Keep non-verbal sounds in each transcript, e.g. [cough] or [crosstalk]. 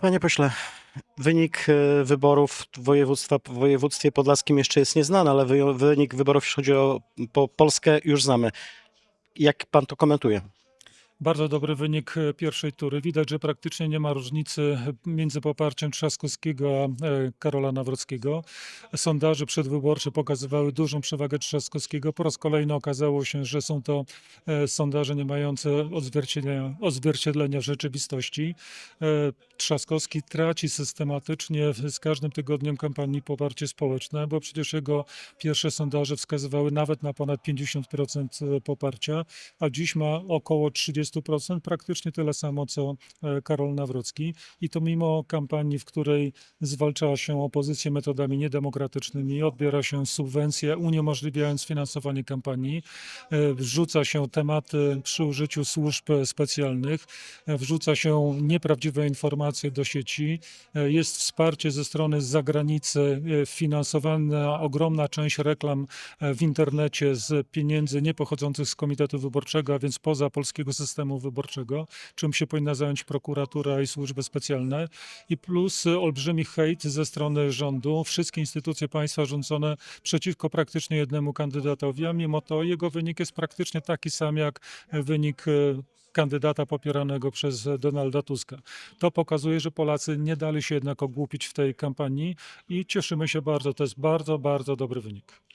Panie pośle, wynik e, wyborów województwa w województwie podlaskim jeszcze jest nieznany, ale wy- wynik wyborów, jeśli chodzi o po Polskę, już znamy. Jak pan to komentuje? Bardzo dobry wynik pierwszej tury. Widać, że praktycznie nie ma różnicy między poparciem Trzaskowskiego a e, Karola Nawrockiego. Sondaże przedwyborcze pokazywały dużą przewagę Trzaskowskiego. Po raz kolejny okazało się, że są to e, sondaże nie mające odzwierciedlenia, odzwierciedlenia w rzeczywistości. E, Trzaskowski traci systematycznie z każdym tygodniem kampanii poparcie społeczne, bo przecież jego pierwsze sondaże wskazywały nawet na ponad 50% poparcia a dziś ma około 30%, praktycznie tyle samo co e, Karol Nawrocki. I to mimo kampanii, w której zwalczała się opozycję metodami niedemokratycznymi, odbiera się subwencje, uniemożliwiając finansowanie kampanii, e, wrzuca się tematy przy użyciu służb specjalnych, e, wrzuca się nieprawdziwe informacje do sieci, jest wsparcie ze strony zagranicy, finansowana ogromna część reklam w internecie z pieniędzy nie pochodzących z Komitetu Wyborczego, a więc poza polskiego systemu wyborczego, czym się powinna zająć prokuratura i służby specjalne. I plus olbrzymi hejt ze strony rządu. Wszystkie instytucje państwa rządzone przeciwko praktycznie jednemu kandydatowi, a mimo to jego wynik jest praktycznie taki sam jak wynik y, kandydata popieranego przez Donalda Tuska. To pokazuje, że Polacy nie dali się jednak ogłupić w tej kampanii i cieszymy się bardzo. To jest bardzo, bardzo dobry wynik.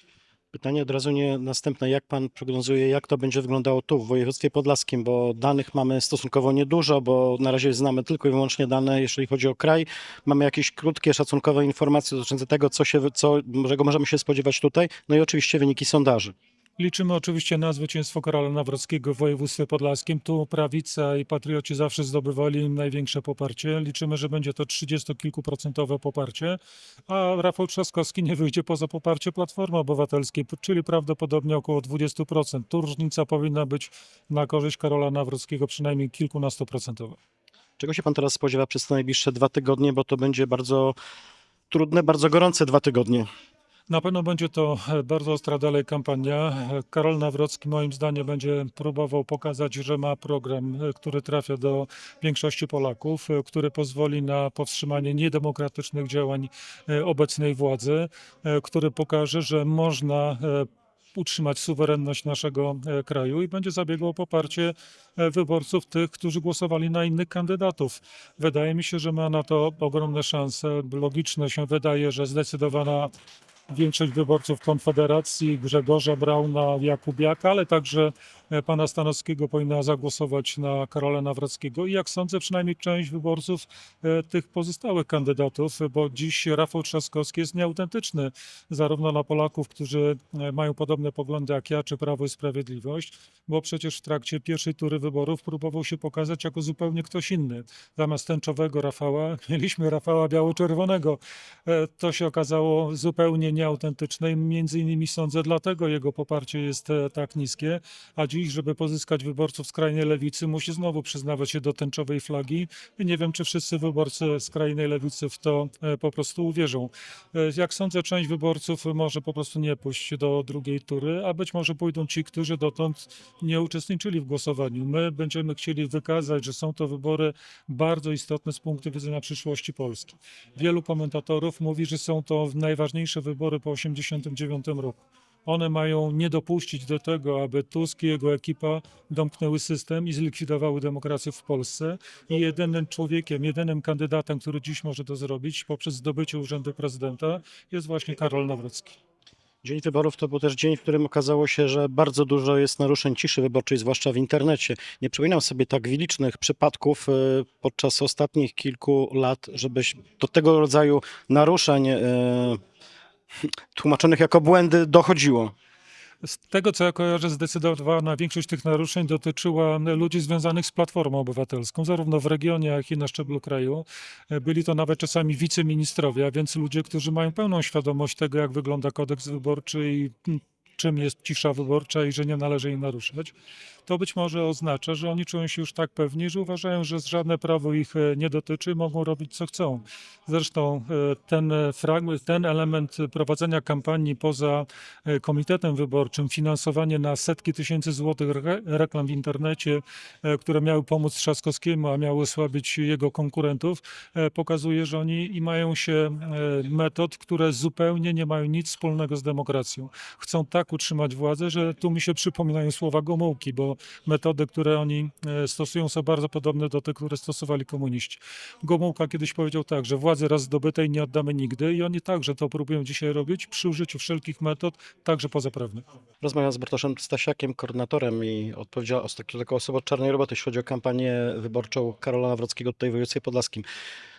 Pytanie od razu nie następne. Jak pan prognozuje, jak to będzie wyglądało tu w województwie podlaskim? Bo danych mamy stosunkowo niedużo, bo na razie znamy tylko i wyłącznie dane, jeżeli chodzi o kraj. Mamy jakieś krótkie, szacunkowe informacje dotyczące tego, co się, co, czego możemy się spodziewać tutaj. No i oczywiście wyniki sondaży. Liczymy oczywiście na zwycięstwo Karola Nawrockiego w województwie podlaskim. Tu prawica i patrioci zawsze zdobywali największe poparcie. Liczymy, że będzie to 30-kilkuprocentowe poparcie, a Rafał Trzaskowski nie wyjdzie poza poparcie Platformy Obywatelskiej, czyli prawdopodobnie około 20%. Tu różnica powinna być na korzyść Karola Nawrockiego przynajmniej kilkunastoprocentowa. Czego się pan teraz spodziewa przez te najbliższe dwa tygodnie, bo to będzie bardzo trudne, bardzo gorące dwa tygodnie. Na pewno będzie to bardzo ostra dalej kampania. Karol Nawrocki moim zdaniem będzie próbował pokazać, że ma program, który trafia do większości Polaków, który pozwoli na powstrzymanie niedemokratycznych działań e, obecnej władzy, e, który pokaże, że można e, utrzymać suwerenność naszego kraju i będzie zabiegał o poparcie wyborców tych, którzy głosowali na innych kandydatów. Wydaje mi się, że ma na to ogromne szanse. Logiczne się wydaje, że zdecydowana większość wyborców Konfederacji, Grzegorza Brauna, Jakubiaka, ale także pana Stanowskiego powinna zagłosować na Karola Nawrockiego i jak sądzę, przynajmniej część wyborców e, tych pozostałych kandydatów, bo dziś Rafał Trzaskowski jest nieautentyczny zarówno dla Polaków, którzy e, mają podobne poglądy jak ja, czy Prawo i Sprawiedliwość, bo przecież w trakcie pierwszej tury wyborów próbował się pokazać jako zupełnie ktoś inny. Zamiast tęczowego Rafała [laughs] mieliśmy Rafała biało-czerwonego. E, To się okazało zupełnie nieautentyczne i między innymi sądzę, dlatego jego poparcie jest e, tak niskie, a dziś, żeby pozyskać wyborców skrajnej lewicy, musi znowu przyznawać się do tęczowej flagi i nie wiem, czy wszyscy wyborcy skrajnej lewicy w to e, po prostu uwierzą. E, Jak sądzę, część wyborców może po prostu nie pójść do drugiej tury, a być może pójdą ci, którzy dotąd nie uczestniczyli w głosowaniu. My będziemy chcieli wykazać, że są to wybory bardzo istotne z punktu widzenia przyszłości Polski. Wielu komentatorów mówi, że są to najważniejsze wybory po 1989 roku. One mają nie dopuścić do tego, aby Tusk i jego ekipa domknęły system i zlikwidowały demokrację w Polsce. I jedynym człowiekiem, jedynym kandydatem, który dziś może to zrobić poprzez zdobycie urzędu prezydenta jest właśnie Karol Nawrocki. Dzień wyborów to był też dzień, w którym okazało się, że bardzo dużo jest naruszeń ciszy wyborczej, zwłaszcza w internecie. Nie przypominam sobie tak licznych przypadków e, podczas ostatnich kilku lat, żebyś do tego rodzaju naruszeń e, tłumaczonych jako błędy dochodziło. Z tego, co ja kojarzę, zdecydowana większość tych naruszeń dotyczyła ludzi związanych z Platformą Obywatelską, zarówno w regionie, jak i na szczeblu kraju. Byli to nawet czasami wiceministrowie, a więc ludzie, którzy mają pełną świadomość tego, jak wygląda kodeks wyborczy i czym jest cisza wyborcza i że nie należy jej naruszać. To być może oznacza, że oni czują się już tak pewni, że uważają, że żadne prawo ich e, nie dotyczy, mogą robić co chcą. Zresztą e, ten e, fragment, ten element prowadzenia kampanii poza komitetem wyborczym, finansowanie na setki tysięcy złotych re- reklam w internecie, które miały pomóc Trzaskowskiemu, a miały osłabić jego konkurentów, pokazuje, że oni i mają się metod, które zupełnie nie mają nic wspólnego z demokracją. Chcą tak utrzymać władzę, że tu mi się przypominają słowa Gomułki, bo metody, które oni e, stosują są bardzo podobne do tych, które stosowali komuniści. Gomułka kiedyś powiedział tak, że władzy raz zdobytej nie oddamy nigdy i oni także to próbują dzisiaj robić przy użyciu wszelkich metod, także pozaprawnych. Rozmawiam z Bartoszem Stasiakiem, koordynatorem i odpowiedzialną taką osobą od czarnej roboty, jeśli chodzi o kampanię wyborczą Karola Nawrockiego tutaj w województwie podlaskim.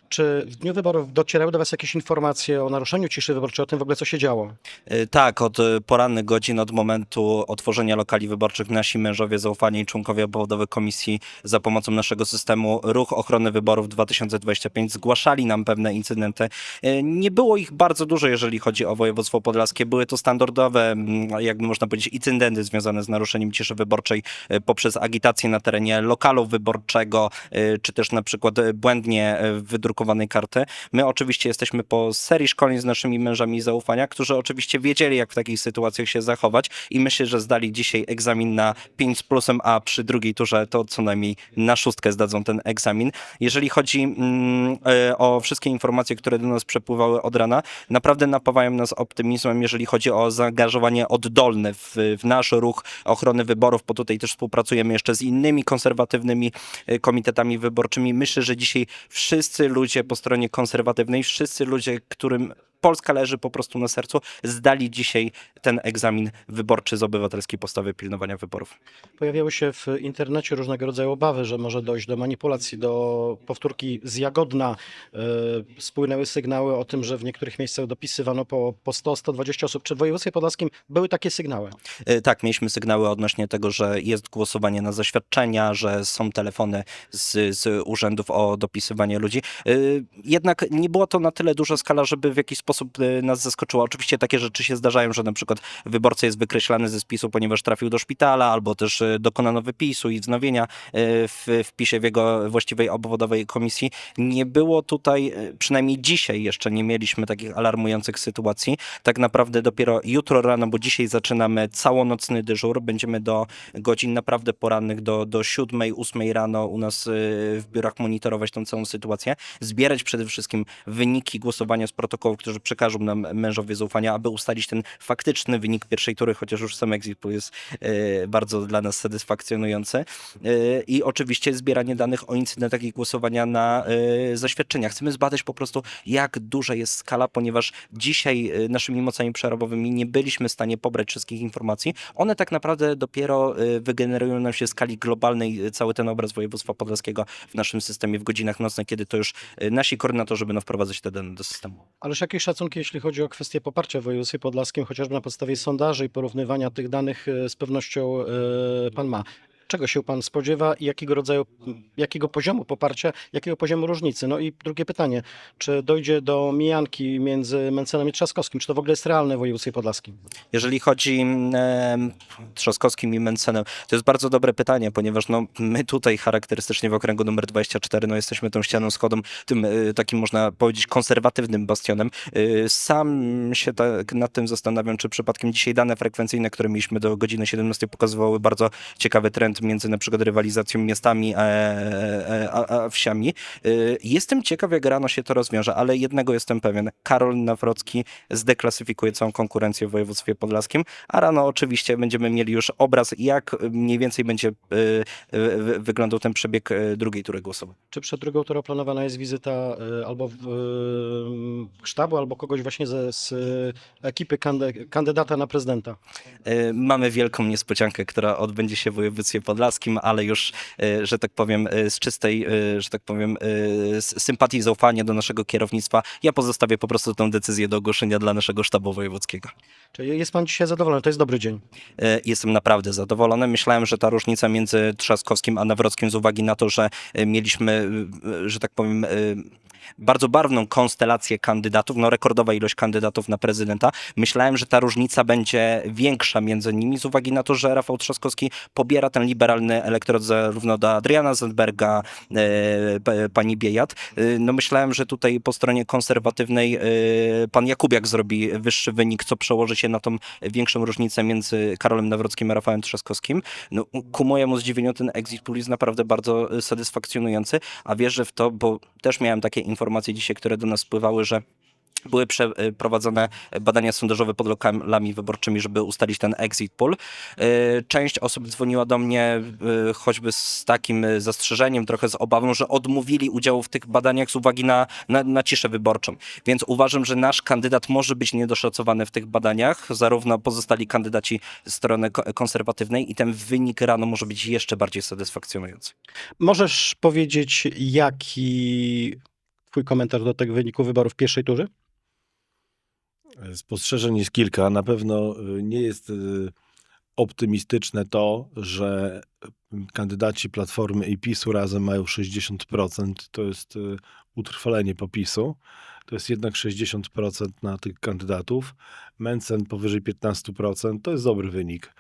Czy w dniu wyborów docierały do Was jakieś informacje o naruszeniu ciszy wyborczej, o tym w ogóle co się działo? Y, Tak, od y, porannych godzin, od momentu otworzenia lokali wyborczych nasi mężowie zaufani i członkowie obwodowych komisji za pomocą naszego systemu Ruch Ochrony Wyborów 2025 zgłaszali nam pewne incydenty. Y, Nie było ich bardzo dużo, jeżeli chodzi o województwo podlaskie. Były to standardowe, jakby można powiedzieć, incydenty związane z naruszeniem ciszy wyborczej poprzez agitację na terenie lokalu wyborczego, czy też na przykład błędnie y, wydrukowanej karty. My oczywiście jesteśmy po serii szkoleń z naszymi mężami zaufania, którzy oczywiście wiedzieli, jak w takich sytuacjach się zachować i myślę, że zdali dzisiaj egzamin na 5 z plusem, a przy drugiej turze to co najmniej na szóstkę zdadzą ten egzamin. Jeżeli chodzi mm, e, o wszystkie informacje, które do nas przepływały od rana, naprawdę napawają nas optymizmem, jeżeli chodzi o zaangażowanie oddolne w, w nasz ruch ochrony wyborów, bo tutaj też współpracujemy jeszcze z innymi konserwatywnymi e, komitetami wyborczymi. Myślę, że dzisiaj wszyscy ludzie po stronie konserwatywnej, wszyscy ludzie, którym Polska leży po prostu na sercu, zdali dzisiaj ten egzamin wyborczy z obywatelskiej postawy pilnowania wyborów. Pojawiały się w internecie różnego rodzaju obawy, że może dojść do manipulacji, do powtórki z Jagodna. E, Spłynęły sygnały o tym, że w niektórych miejscach dopisywano po, po 100-120 osób. Czy w województwie podlaskim były takie sygnały? E, Tak, mieliśmy sygnały odnośnie tego, że jest głosowanie na zaświadczenia, że są telefony z, z urzędów o dopisywanie ludzi. E, Jednak nie była to na tyle duża skala, żeby w jakiś sposób e, nas zaskoczyła. Oczywiście takie rzeczy się zdarzają, że na przykład wyborca jest wykreślany ze spisu, ponieważ trafił do szpitala, albo też e, dokonano wypisu i wznowienia e, w wpisie w jego właściwej obwodowej komisji. Nie było tutaj, przynajmniej dzisiaj jeszcze nie mieliśmy takich alarmujących sytuacji. Tak naprawdę dopiero jutro rano, bo dzisiaj zaczynamy całonocny dyżur, będziemy do godzin naprawdę porannych, do, do 7, 8 rano u nas y, w biurach monitorować tą całą sytuację, zbierać przede wszystkim wyniki głosowania z protokołów, którzy przekażą nam mężowie zaufania, aby ustalić ten faktyczny wynik pierwszej tury, chociaż już sam exit poll jest y, bardzo dla nas satysfakcjonujący. Y, I oczywiście zbieranie danych o incydentach i głosowania na y, zaświadczenia. Chcemy zbadać po prostu, jak duża jest skala, ponieważ dzisiaj naszymi mocami przerobowymi nie byliśmy w stanie pobrać wszystkich informacji. One tak naprawdę dopiero wygenerują nam się w skali globalnej cały ten obraz województwa podlaskiego w naszym systemie w godzinach nocnych, kiedy to już nasi koordynatorzy będą wprowadzać te dane do systemu. Ależ jakieś szacunki, jeśli chodzi o kwestię poparcia w województwie podlaskim, chociażby na podstawie sondaży i porównywania tych danych e, z pewnością e, pan ma. Czego się pan spodziewa i jakiego rodzaju, jakiego poziomu poparcia, jakiego poziomu różnicy? No i drugie pytanie, czy dojdzie do mijanki między Mencenem i Trzaskowskim? Czy to w ogóle jest realne w województwie podlaskim? Jeżeli chodzi em, Trzaskowskim i Mencenem, to jest bardzo dobre pytanie, ponieważ no, my tutaj charakterystycznie w okręgu numer 24 no, jesteśmy tą ścianą schodem, tym y, takim można powiedzieć konserwatywnym bastionem. Y, Sam się tak nad tym zastanawiam, czy przypadkiem dzisiaj dane frekwencyjne, które mieliśmy do godziny 17 pokazywały bardzo ciekawy trend między na przykład rywalizacją miastami a, a, a wsiami. Jestem ciekaw, jak rano się to rozwiąże, ale jednego jestem pewien. Karol Nawrocki zdeklasyfikuje całą konkurencję w województwie podlaskim, a rano oczywiście będziemy mieli już obraz, jak mniej więcej będzie wyglądał ten przebieg drugiej tury głosowej. Czy przed drugą turą planowana jest wizyta e, albo w, e, sztabu, albo kogoś właśnie ze, z e, ekipy kandy, kandydata na prezydenta? Mamy wielką niespodziankę, która odbędzie się w województwie podlaskim, ale już, y, że tak powiem, y, z czystej, y, że tak powiem, sympatii i zaufania do naszego kierownictwa, ja pozostawię po prostu tę decyzję do ogłoszenia dla naszego sztabu wojewódzkiego. Czy jest pan dzisiaj zadowolony? To jest dobry dzień. E, Jestem naprawdę zadowolony. Myślałem, że ta różnica między Trzaskowskim a Nawrockim z uwagi na to, że e, mieliśmy, e, że tak powiem, e, bardzo barwną konstelację kandydatów, no rekordowa ilość kandydatów na prezydenta, myślałem, że ta różnica będzie większa między nimi z uwagi na to, że Rafał Trzaskowski pobiera ten liberalny elektorat zarówno do Adriana Zandberga, e, pani Biejat. E, No myślałem, że tutaj po stronie konserwatywnej e, pan Jakubiak zrobi wyższy wynik, co przełoży się na tą większą różnicę między Karolem Nawrockim a Rafałem Trzaskowskim. No, ku mojemu zdziwieniu ten exit poll jest naprawdę bardzo e, satysfakcjonujący, a wierzę w to, bo też miałem takie informacje dzisiaj, które do nas spływały, że były przeprowadzone badania sondażowe pod lokalami wyborczymi, żeby ustalić ten exit poll. E, Część osób dzwoniła do mnie e, choćby z takim zastrzeżeniem, trochę z obawą, że odmówili udziału w tych badaniach z uwagi na, na, na ciszę wyborczą. Więc uważam, że nasz kandydat może być niedoszacowany w tych badaniach, zarówno pozostali kandydaci strony ko- konserwatywnej i ten wynik rano może być jeszcze bardziej satysfakcjonujący. Możesz powiedzieć, jaki twój komentarz do tego wyniku wyborów w pierwszej turze? Spostrzeżeń jest kilka. Na pewno y, nie jest y, optymistyczne to, że kandydaci Platformy i PiSu razem mają 60%. To jest y, utrwalenie popisu. To jest jednak 60% na tych kandydatów. Mencen powyżej 15%. To jest dobry wynik.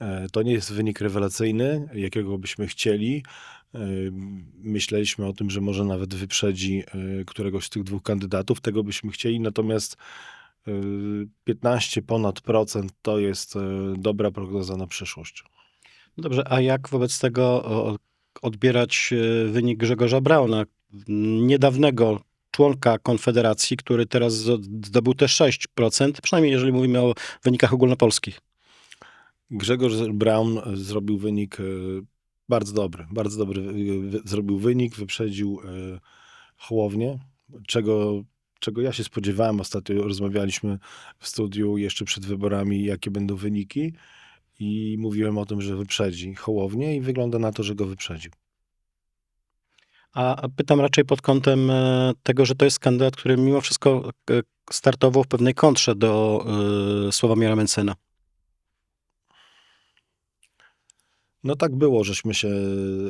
E, To nie jest wynik rewelacyjny, jakiego byśmy chcieli. E, Myśleliśmy o tym, że może nawet wyprzedzi e, któregoś z tych dwóch kandydatów. Tego byśmy chcieli. Natomiast y, 15 ponad procent to jest dobra prognoza na przyszłość. Dobrze, a jak wobec tego odbierać wynik Grzegorza Brauna, niedawnego członka Konfederacji, który teraz zdobył też 6%, przynajmniej jeżeli mówimy o wynikach ogólnopolskich. Grzegorz Braun y, zrobił wynik y, bardzo dobry. Bardzo dobry wy- zrobił wynik, wyprzedził y, Hołownię, czego, czego ja się spodziewałem. Ostatnio rozmawialiśmy w studiu jeszcze przed wyborami, jakie będą wyniki i mówiłem o tym, że wyprzedzi Hołownię i wygląda na to, że go wyprzedził. A pytam raczej pod kątem e, tego, że to jest kandydat, który mimo wszystko e, startował w pewnej kontrze do e, Sławomira Mencena. No tak było, żeśmy się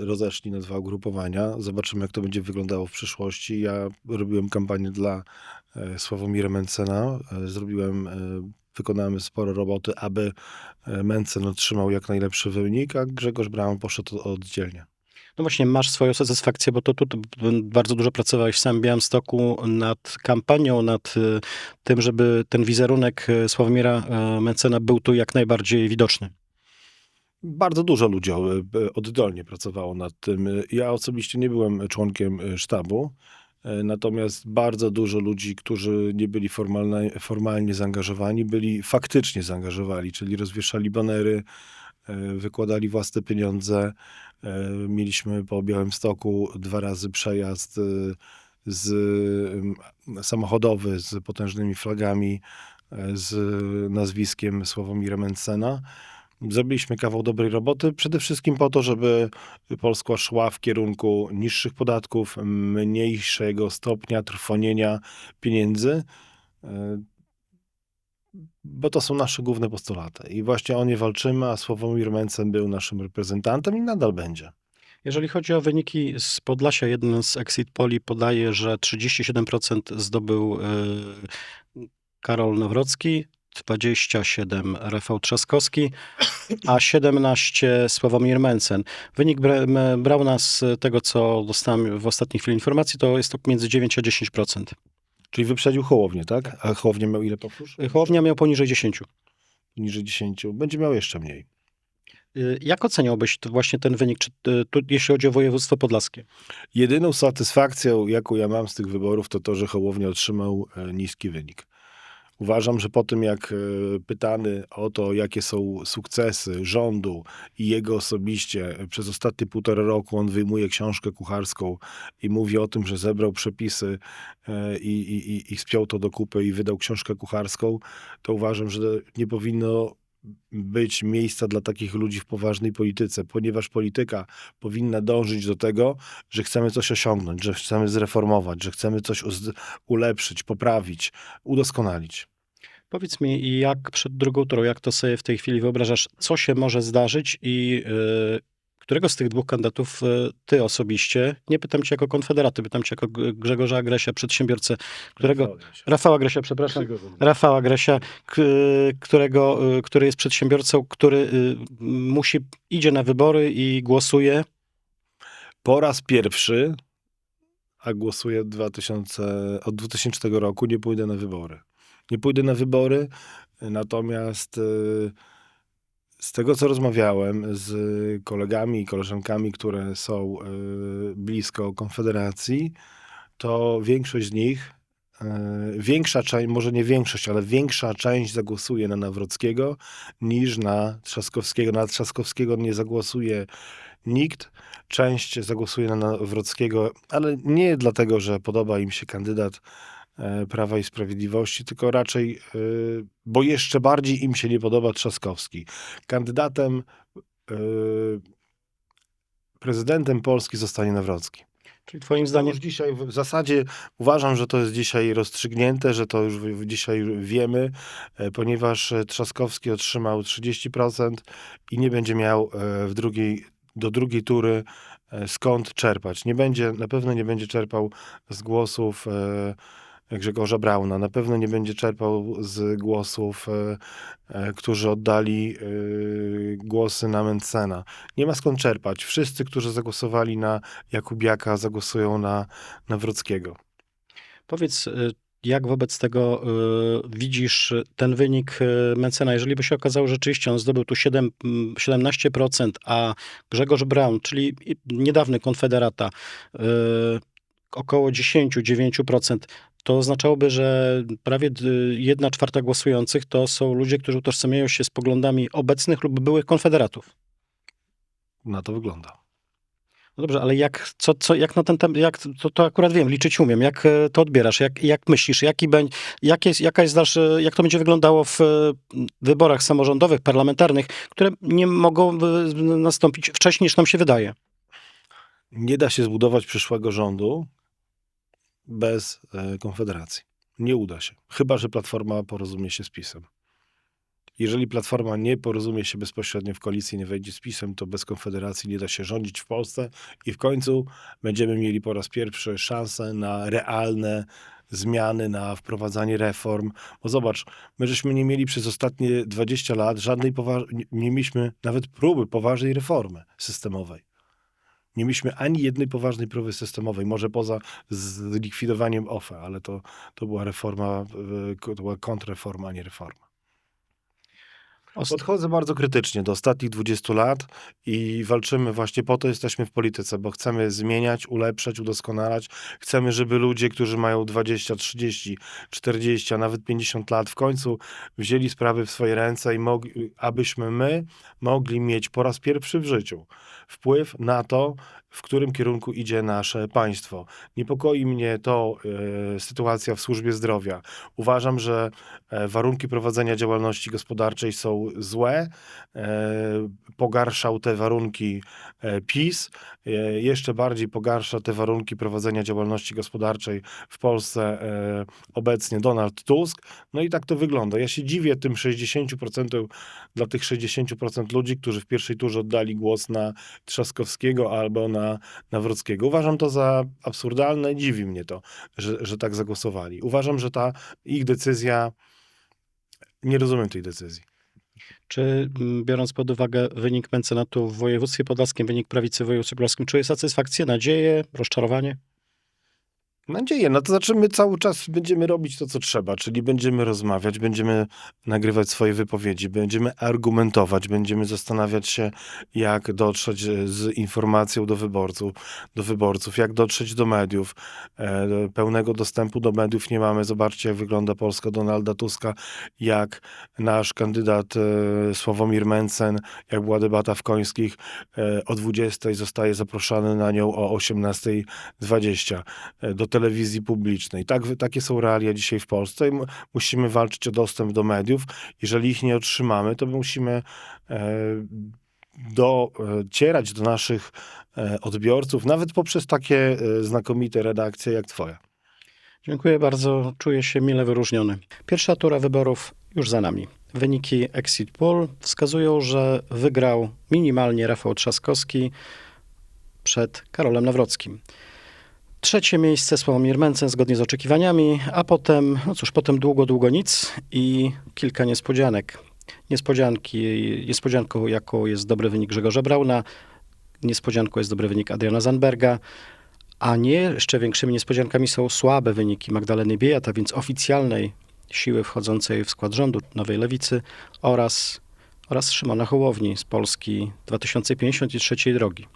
rozeszli na dwa ugrupowania. Zobaczymy, jak to będzie wyglądało w przyszłości. Ja robiłem kampanię dla e, Sławomira Mencena. E, Zrobiłem, e, wykonałem sporo roboty, aby Mencen otrzymał jak najlepszy wynik, a Grzegorz Braun poszedł oddzielnie. No właśnie, masz swoją satysfakcję, bo to tu bardzo dużo pracowałeś w samym Białymstoku nad kampanią, nad tym, żeby ten wizerunek Sławomira Mencena był tu jak najbardziej widoczny. Bardzo dużo ludzi e, oddolnie pracowało nad tym. Ja osobiście nie byłem członkiem e, sztabu, e, natomiast bardzo dużo ludzi, którzy nie byli formalnie, formalnie zaangażowani, byli faktycznie zaangażowani, czyli rozwieszali banery, wykładali własne pieniądze. Mieliśmy po Białymstoku dwa razy przejazd z samochodowy z potężnymi flagami, z nazwiskiem Sławomira Mencena. Zrobiliśmy kawał dobrej roboty, przede wszystkim po to, żeby Polska szła w kierunku niższych podatków, mniejszego stopnia trwonienia pieniędzy, e, bo to są nasze główne postulaty. I właśnie o nie walczymy, a Sławomir Mencen był naszym reprezentantem i nadal będzie. Jeżeli chodzi o wyniki z Podlasia, jeden z exit poli podaje, że 37% zdobył e, Karol Nawrocki, 27 Rafał Trzaskowski, a 17 Sławomir Mencen. Wynik Brauna z tego, co dostałem w ostatniej chwili informacji, to jest to między 9 a 10%. Czyli wyprzedził Hołownię, tak? A Hołownia miał ile powtórz? Hołownia miał poniżej 10. Poniżej 10. Będzie miał jeszcze mniej. Y, Jak oceniałbyś właśnie ten wynik, czy, y, tu, jeśli chodzi o województwo podlaskie? Jedyną satysfakcją, jaką ja mam z tych wyborów, to to, że Hołownia otrzymał e, niski wynik. Uważam, że po tym jak e, pytany o to, jakie są sukcesy rządu i jego osobiście, e, przez ostatnie półtora roku on wyjmuje książkę kucharską i mówi o tym, że zebrał przepisy e, i, i, i- i spiął to do kupy i wydał książkę kucharską, to uważam, że nie powinno być miejsca dla takich ludzi w poważnej polityce, ponieważ polityka powinna dążyć do tego, że chcemy coś osiągnąć, że chcemy zreformować, że chcemy coś ulepszyć, poprawić, udoskonalić. Powiedz mi, jak przed drugą turą, jak to sobie w tej chwili wyobrażasz, co się może zdarzyć i y, którego z tych dwóch kandydatów e, ty osobiście, nie pytam cię jako konfederaty, pytam cię jako Grzegorza Agresia, przedsiębiorcę, którego, Rafała Gresia, przepraszam, Rafała Gresia, którego, y, który jest przedsiębiorcą, który y, musi, idzie na wybory i głosuje. Po raz pierwszy, a głosuję 2000, od 2000 roku, nie pójdę na wybory. Nie pójdę na wybory, natomiast y, z tego, co rozmawiałem z kolegami i koleżankami, które są y, blisko Konfederacji, to większość z nich, y, większa część, może nie większość, ale większa część zagłosuje na Nawrockiego niż na Trzaskowskiego. Na Trzaskowskiego nie zagłosuje nikt. Część zagłosuje na Nawrockiego, ale nie dlatego, że podoba im się kandydat e, Prawa i Sprawiedliwości, tylko raczej, e, bo jeszcze bardziej im się nie podoba Trzaskowski. Kandydatem, e, prezydentem Polski zostanie Nawrocki. Czyli twoim Zdaniem już dzisiaj w zasadzie uważam, że to jest dzisiaj rozstrzygnięte, że to już dzisiaj wiemy, e, ponieważ e, Trzaskowski otrzymał 30% i nie będzie miał e, w drugiej, do drugiej tury e, skąd czerpać. Nie będzie, na pewno nie będzie czerpał z głosów e, Grzegorza Brauna, na pewno nie będzie czerpał z głosów, e, e, którzy oddali e, głosy na Mencena. Nie ma skąd czerpać. Wszyscy, którzy zagłosowali na Jakubiaka zagłosują na Nawrockiego. powiedz, jak wobec tego y, widzisz ten wynik Mencena? Jeżeli by się okazało, że rzeczywiście on zdobył tu 7, mm, 17%, a Grzegorz Braun, czyli niedawny konfederata, y, około 10-9%, to oznaczałoby, że prawie d- jedna czwarta głosujących to są ludzie, którzy utożsamiają się z poglądami obecnych lub byłych konfederatów. Na to wygląda. No dobrze, ale jak, co, co, jak na ten temat, jak, to, to akurat wiem, liczyć umiem, jak e, to odbierasz, jak, jak myślisz, jaki będzie, jak jest, jaka jest jak to będzie wyglądało w wyborach samorządowych, parlamentarnych, które nie mogą e, nastąpić wcześniej niż nam się wydaje. Nie da się zbudować przyszłego rządu bez e, Konfederacji. Nie uda się. Chyba, że Platforma porozumie się z PiSem. Jeżeli Platforma nie porozumie się bezpośrednio w koalicji, nie wejdzie z PiSem, to bez Konfederacji nie da się rządzić w Polsce i w końcu będziemy mieli po raz pierwszy szansę na realne zmiany, na wprowadzanie reform. Bo zobacz, my żeśmy nie mieli przez ostatnie 20 lat żadnej poważ... nie- nie mieliśmy nawet próby poważnej reformy systemowej. Nie mieliśmy ani jednej poważnej próby systemowej, może poza zlikwidowaniem OFE, ale to, to była reforma, to była kontrreforma, a nie reforma. Podchodzę bardzo krytycznie do ostatnich 20 lat i walczymy właśnie po to jesteśmy w polityce, bo chcemy zmieniać, ulepszać, udoskonalać. Chcemy, żeby ludzie, którzy mają 20, 30, 40, a nawet 50 lat w końcu wzięli sprawy w swoje ręce i mogli, abyśmy my mogli mieć po raz pierwszy w życiu wpływ na to, w którym kierunku idzie nasze państwo. Niepokoi mnie to e, sytuacja w służbie zdrowia. Uważam, że e, warunki prowadzenia działalności gospodarczej są złe. E, pogarszał te warunki e, PiS. E, jeszcze bardziej pogarsza te warunki prowadzenia działalności gospodarczej w Polsce obecnie Donald Tusk. No i tak to wygląda. Ja się dziwię tym 60% dla tych 60% ludzi, którzy w pierwszej turze oddali głos na Trzaskowskiego albo na Nawrockiego. Uważam to za absurdalne, dziwi mnie to, że, że tak zagłosowali. Uważam, że ta ich decyzja, nie rozumiem tej decyzji. Czy m, biorąc pod uwagę wynik Mencenatu w województwie podlaskim, wynik prawicy w województwie podlaskim, czuje satysfakcję, nadzieję, rozczarowanie? Nadzieję. No to znaczy my cały czas będziemy robić to, co trzeba, czyli będziemy rozmawiać, będziemy nagrywać swoje wypowiedzi, będziemy argumentować, będziemy zastanawiać się, jak dotrzeć e, z informacją do wyborców, do wyborców, jak dotrzeć do mediów. E, pełnego dostępu do mediów nie mamy. Zobaczcie, jak wygląda Polska Donalda Tuska, jak nasz kandydat e, Sławomir Mencen, jak była debata w Końskich, o 20 zostaje zaproszony na nią o 18.20 e, do telewizji publicznej. Tak, takie są realia dzisiaj w Polsce i mu- musimy walczyć o dostęp do mediów. Jeżeli ich nie otrzymamy, to musimy e, docierać do naszych e, odbiorców, nawet poprzez takie e, znakomite redakcje jak twoja. Dziękuję bardzo, czuję się mile wyróżniony. Pierwsza tura wyborów już za nami. Wyniki Exit Poll wskazują, że wygrał minimalnie Rafał Trzaskowski przed Karolem Nawrockim. Trzecie miejsce Sławomir Mencen zgodnie z oczekiwaniami, a potem, no cóż, potem długo, długo nic i kilka niespodzianek. Niespodzianki, niespodzianką jaką jest dobry wynik Grzegorza Brauna, niespodzianką jest dobry wynik Adriana Zandberga, a nie jeszcze większymi niespodziankami są słabe wyniki Magdaleny Biejat, a więc oficjalnej siły wchodzącej w skład rządu Nowej Lewicy oraz, oraz Szymona Hołowni z Polski 2050 i trzeciej drogi.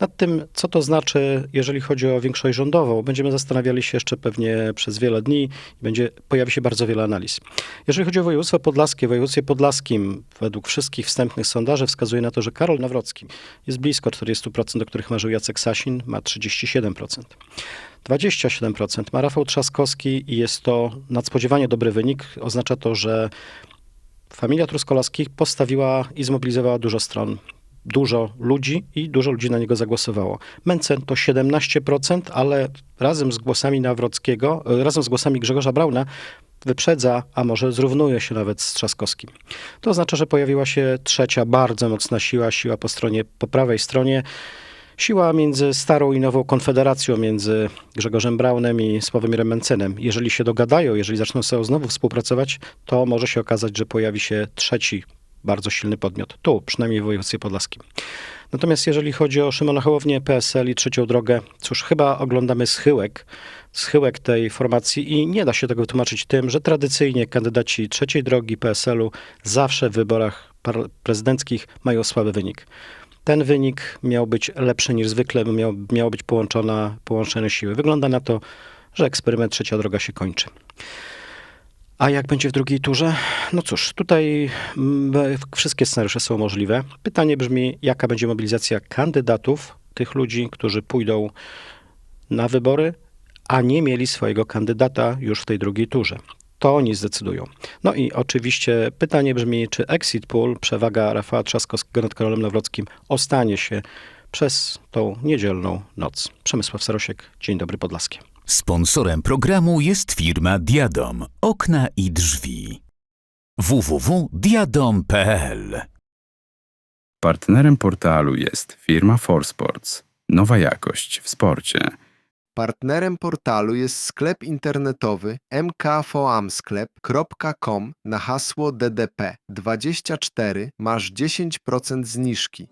Nad tym, co to znaczy, jeżeli chodzi o większość rządową, będziemy zastanawiali się jeszcze pewnie przez wiele dni i będzie, pojawi się bardzo wiele analiz. Jeżeli chodzi o województwo podlaskie, w województwie podlaskim według wszystkich wstępnych sondaży wskazuje na to, że Karol Nawrocki jest blisko 40%, do których marzył Jacek Sasin, ma 37%. 27% ma Rafał Trzaskowski i jest to nadspodziewanie dobry wynik. Oznacza to, że familia Truskolaskich postawiła i zmobilizowała dużo stron, dużo ludzi i dużo ludzi na niego zagłosowało. Mencen to 17%, ale razem z głosami Nawrockiego, e, razem z głosami Grzegorza Brauna wyprzedza, a może zrównuje się nawet z Trzaskowskim. To oznacza, że pojawiła się trzecia bardzo mocna siła, siła po stronie, po prawej stronie, siła między starą i nową konfederacją, między Grzegorzem Braunem i Sławomirem Mencenem. Jeżeli się dogadają, jeżeli zaczną sobie znowu współpracować, to może się okazać, że pojawi się trzeci bardzo silny podmiot. Tu, przynajmniej w województwie podlaskim. Natomiast jeżeli chodzi o Szymona Hołownię, PSL i trzecią drogę, cóż, chyba oglądamy schyłek, schyłek tej formacji i nie da się tego wytłumaczyć tym, że tradycyjnie kandydaci trzeciej drogi PSL-u zawsze w wyborach prezydenckich mają słaby wynik. Ten wynik miał być lepszy niż zwykle, miał, miało być połączona, połączone siły. Wygląda na to, że eksperyment trzecia droga się kończy. A jak będzie w drugiej turze? No cóż, tutaj mm, wszystkie scenariusze są możliwe. Pytanie brzmi, jaka będzie mobilizacja kandydatów, tych ludzi, którzy pójdą na wybory, a nie mieli swojego kandydata już w tej drugiej turze. To oni zdecydują. No i oczywiście pytanie brzmi, czy exit poll, przewaga Rafała Trzaskowskiego nad Karolem Nawrockim ostanie się przez tą niedzielną noc. Przemysław Sarosiek, Dzień Dobry Podlaskie. Sponsorem programu jest firma Diadom. Okna i drzwi. www.diadom.pl Partnerem portalu jest firma Forsports. Nowa jakość w sporcie. Partnerem portalu jest sklep internetowy mkfoamsklep.com na hasło DDP24 masz 10% zniżki.